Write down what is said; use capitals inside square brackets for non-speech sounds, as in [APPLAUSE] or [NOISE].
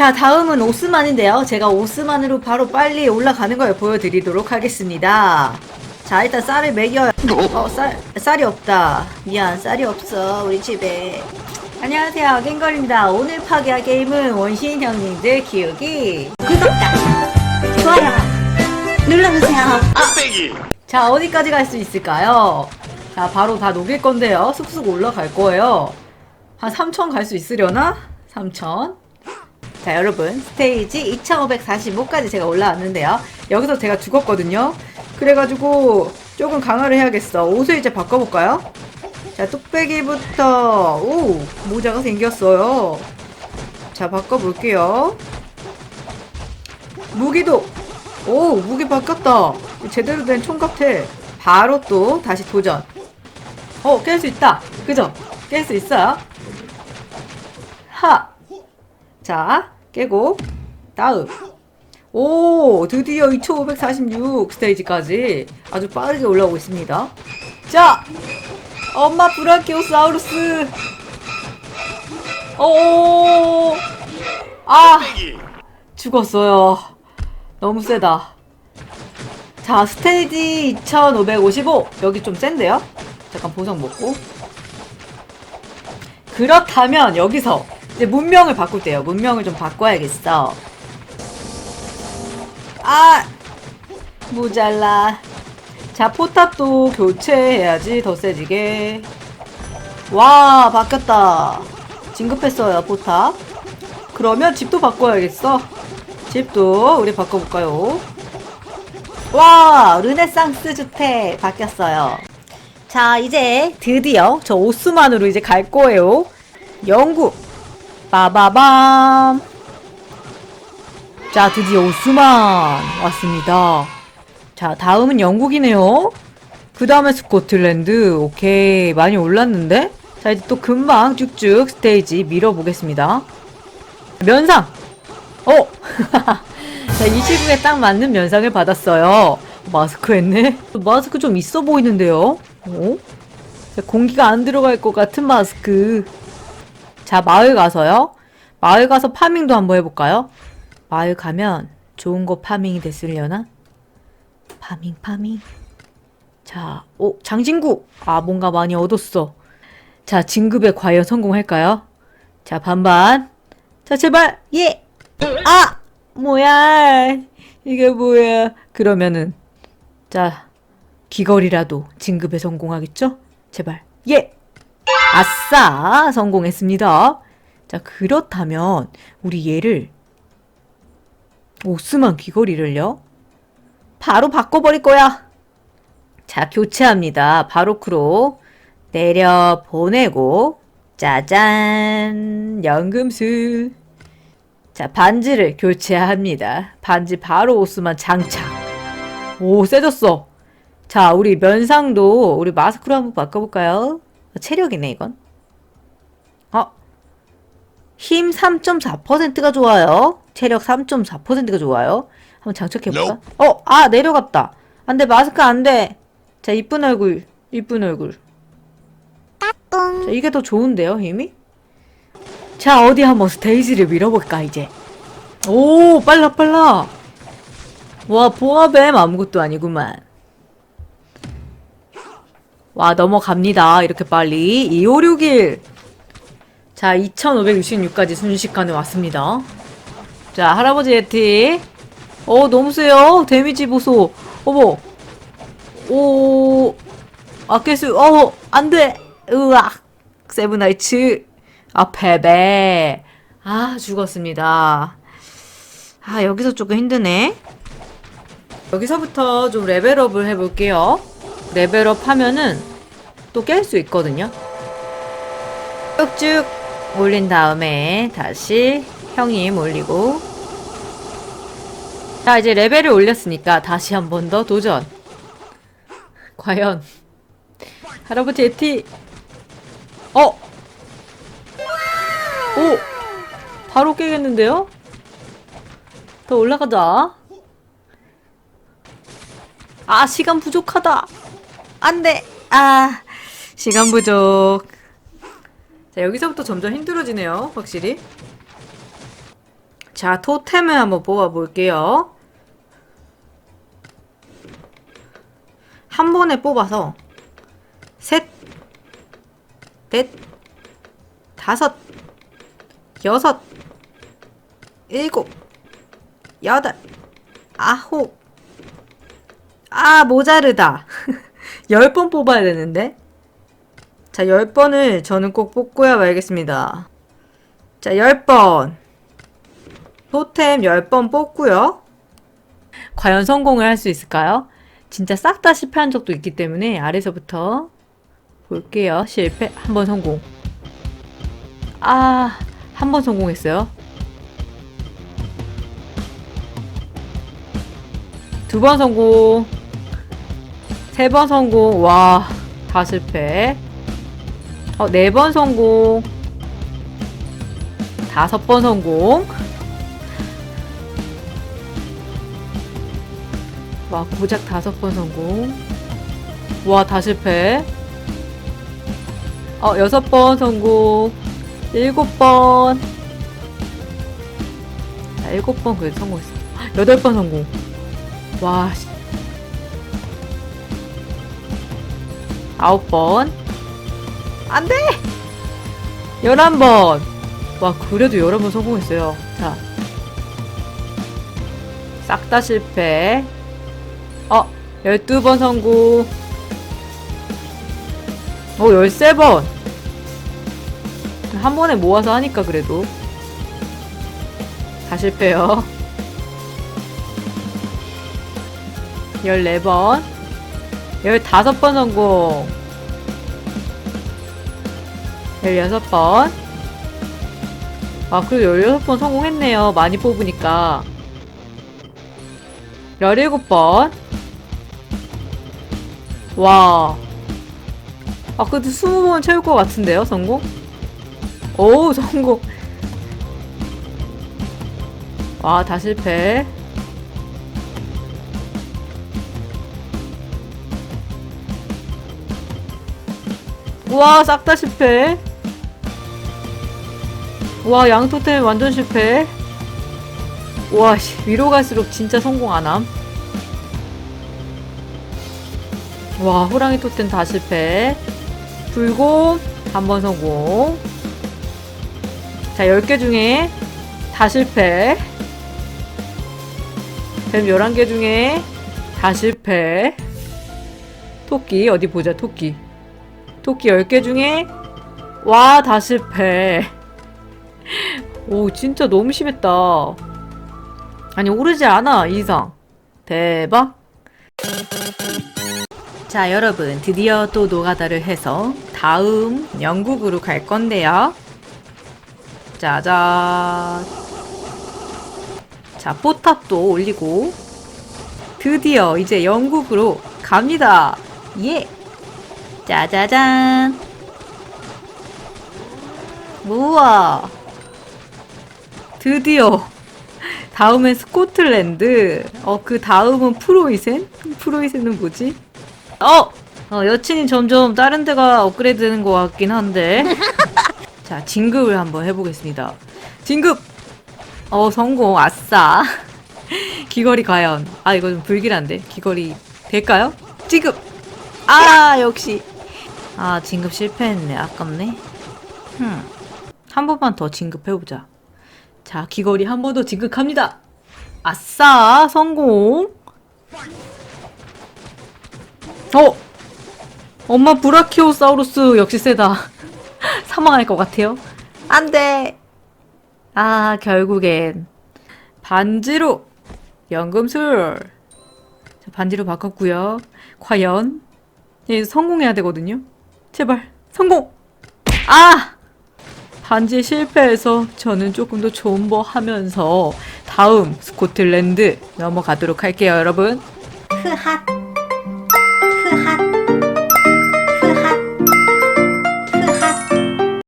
자, 다음은 오스만인데요. 제가 오스만으로 바로 빨리 올라가는 걸 보여드리도록 하겠습니다. 자, 일단 쌀을 먹여요. 어, 쌀, 쌀이 없다. 미안, 쌀이 없어. 우리 집에. 안녕하세요, 갱걸입니다. 오늘 파괴할 게임은 원신 형님들 키우기. 구독자, 좋아요, 눌러주세요. 자, 어디까지 갈 수 있을까요? 자, 바로 다 녹일 건데요. 쑥쑥 올라갈 거예요. 한 3천 갈 수 있으려나? 3천. 자, 여러분. 스테이지 2545까지 제가 올라왔는데요. 여기서 제가 죽었거든요. 그래가지고 조금 강화를 해야겠어. 옷을 이제 바꿔볼까요? 자, 뚝배기부터, 오! 모자가 생겼어요. 자, 바꿔볼게요. 무기도, 오! 무기 바뀌었다. 제대로 된 총 같아. 바로 또 다시 도전. 어, 깰 수 있다. 그죠? 깰 수 있어요. 하! 자, 깨고, 다음. 오, 드디어 2546 스테이지까지 아주 빠르게 올라오고 있습니다. 자, 엄마 브라키오사우루스. 오, 아, 죽었어요. 너무 세다. 자, 스테이지 2555. 여기 좀 센데요? 잠깐 보석 먹고. 그렇다면 여기서 이제 문명을 바꿀 때요. 문명을 좀 바꿔야겠어. 아! 모자라. 자, 포탑도 교체해야지 더 세지게. 와, 바뀌었다. 진급했어요, 포탑. 그러면 집도 바꿔야겠어. 집도 우리 바꿔볼까요? 와, 르네상스 주택 바뀌었어요. 자, 이제 드디어 저 오스만으로 이제 갈 거예요. 영국. 빠바밤. 자, 드디어 오스만 왔습니다. 자, 다음은 영국이네요. 그 다음에 스코틀랜드. 오케이. 많이 올랐는데? 자, 이제 또 금방 쭉쭉 스테이지 밀어보겠습니다. 면상! 어! [LAUGHS] 자, 이 시국에 딱 맞는 면상을 받았어요. 마스크 했네? 마스크 좀 있어 보이는데요? 어? 자, 공기가 안 들어갈 것 같은 마스크. 자, 마을 가서요. 마을 가서 파밍도 한번 해볼까요? 마을 가면 좋은 거 파밍이 됐으려나? 파밍, 파밍. 자, 오, 장진구! 아, 뭔가 많이 얻었어. 자, 진급에 과연 성공할까요? 자, 반반. 자, 제발! 예! 아! 뭐야. 이게 뭐야. 그러면은, 자, 귀걸이라도 진급에 성공하겠죠? 제발. 예! 아싸! 성공했습니다. 자, 그렇다면, 우리 얘를, 오스만 귀걸이를요? 바로 바꿔버릴 거야. 자, 교체합니다. 바로크로 내려 보내고, 짜잔! 연금술. 자, 반지를 교체합니다. 반지 바로 오스만 장착. 오, 세졌어. 자, 우리 면상도 우리 마스크로 한번 바꿔볼까요? 체력이네, 이건. 어? 힘 3.4%가 좋아요. 체력 3.4%가 좋아요. 한번 장착해볼까? 어, 아, 내려갔다. 안 돼, 마스크 안 돼. 자, 이쁜 얼굴, 이쁜 얼굴. 자, 이게 더 좋은데요, 힘이? 자, 어디 한번 스테이지를 밀어볼까, 이제. 오, 빨라, 빨라. 와, 보아뱀 아무것도 아니구만. 와, 넘어갑니다. 이렇게 빨리. 2561. 자, 2566까지 순식간에 왔습니다. 자, 할아버지 에티. 어, 너무 세요. 데미지 보소. 어머. 오. 아케스, 어, 안 돼. 으악. 세븐나이츠. 아, 패배. 아, 죽었습니다. 아, 여기서 조금 힘드네. 여기서부터 좀 레벨업을 해볼게요. 레벨업 하면은 또 깰 수 있거든요. 쭉쭉 올린 다음에 다시 형님 올리고 자 이제 레벨을 올렸으니까 다시 한 번 더 도전 과연 할아버지 에티 어? 오! 바로 깨겠는데요? 더 올라가자 아 시간 부족하다 안돼 아 시간 부족 자 여기서부터 점점 힘들어지네요 확실히 자, 토템을 한번 뽑아볼게요. 한 번에 뽑아서 셋, 넷, 다섯, 여섯, 일곱, 여덟, 아홉. 아, 모자르다. [LAUGHS] 열 번 뽑아야 되는데. 자, 열 번을 저는 꼭 뽑고야 말겠습니다. 자, 열 번. 토템 열번 뽑고요. 과연 성공을 할 수 있을까요? 진짜 싹 다 실패한 적도 있기 때문에 아래서부터 볼게요. 실패. 한 번 성공. 아, 한 번 성공했어요. 두 번 성공. 세 번 성공. 와, 다 실패. 어, 네번 성공. 다섯 번 성공. 와, 고작 다섯 번 성공. 와, 다 실패. 어, 여섯 번 성공. 일곱 번. 자, 일곱 번 그래도 성공했어. 여덟 번 성공. 와, 씨. 아홉 번. 안 돼! 열한 번. 와, 그래도 열한 번 성공했어요. 자. 싹 다 실패. 어, 12번 성공. 어, 13번. 한 번에 모아서 하니까 그래도. 다 실패요. 14번. 15번 성공. 16번. 아, 그래도 16번 성공했네요. 많이 뽑으니까. 17번. 와. 아, 그래도 20번 채울 것 같은데요, 성공? 오, [LAUGHS] 성공. 와, 다 실패. 우와, 싹 다 실패. 와, 양토템 완전 실패. 와, 씨, 위로 갈수록 진짜 성공 안 함. 와, 호랑이 토템 다 실패. 불곰, 한 번 성공. 자, 10개 중에 다 실패. 뱀 11개 중에 다 실패. 토끼, 어디 보자, 토끼. 토끼 10개 중에, 와, 다 실패. 오, 진짜 너무 심했다. 아니, 오르지 않아, 이 이상. 대박. 자, 여러분, 드디어 또 노가다를 해서 다음 영국으로 갈 건데요. 짜잔. 자, 포탑도 올리고 드디어 이제 영국으로 갑니다. 예. 짜자잔. 우와. 드디어 다음엔 스코틀랜드. 어, 그 다음은 프로이센? 프로이센은 뭐지? 어! 어, 여친이 점점 다른 데가 업그레이드 되는 것 같긴 한데. [LAUGHS] 자, 진급을 한번 해보겠습니다. 진급! 어, 성공. 아싸. [LAUGHS] 귀걸이 과연. 아, 이거 좀 불길한데. 귀걸이 될까요? 진급! 아, 역시. 아, 진급 실패했네. 아깝네. 흠. 한 번만 더 진급해보자. 자, 귀걸이 한 번 더 진급합니다. 아싸! 성공! 어! 엄마 브라키오사우루스 역시 세다. [LAUGHS] 사망할 것 같아요. 안 돼! 아, 결국엔. 반지로! 연금술! 자, 반지로 바꿨고요 과연? 예, 성공해야 되거든요? 제발, 성공! 아! 반지에 실패해서 저는 조금 더 존버하면서 다음 스코틀랜드 넘어가도록 할게요, 여러분. 흐핫!